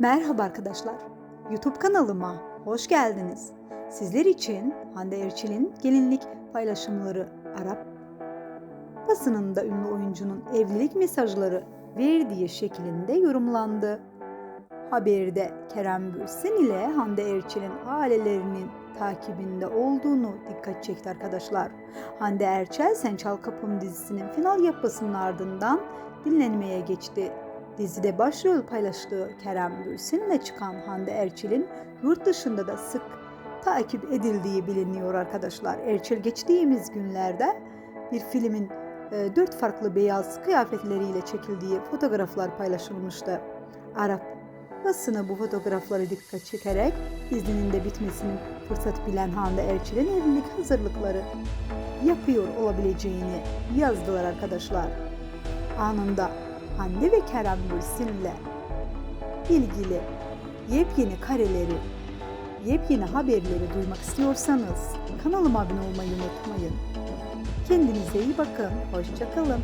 Merhaba arkadaşlar. YouTube kanalıma hoş geldiniz. Sizler için Hande Erçel'in gelinlik paylaşımları Arap basınında ünlü oyuncunun evlilik mesajları verdiği şeklinde yorumlandı. Haberde Kerem Bürsin ile Hande Erçel'in ailelerinin takibinde olduğunu dikkat çekti arkadaşlar. Hande Erçel Sen Çal Kapım dizisinin final yapmasının ardından dinlenmeye geçti. Dizide başrol paylaştığı Kerem Bürsin'le çıkan Hande Erçel'in yurt dışında da sık takip edildiği biliniyor arkadaşlar. Erçel geçtiğimiz günlerde bir filmin e, dört farklı beyaz kıyafetleriyle çekildiği fotoğraflar paylaşılmıştı. Arap basını bu fotoğrafları dikkat çekerek dizinin de bitmesinin fırsat bilen Hande Erçel'in evlilik hazırlıkları yapıyor olabileceğini yazdılar arkadaşlar. Anında Hande ve Kerem Bürsin'le ilgili yepyeni kareleri, yepyeni haberleri duymak istiyorsanız kanalıma abone olmayı unutmayın. Kendinize iyi bakın. Hoşçakalın.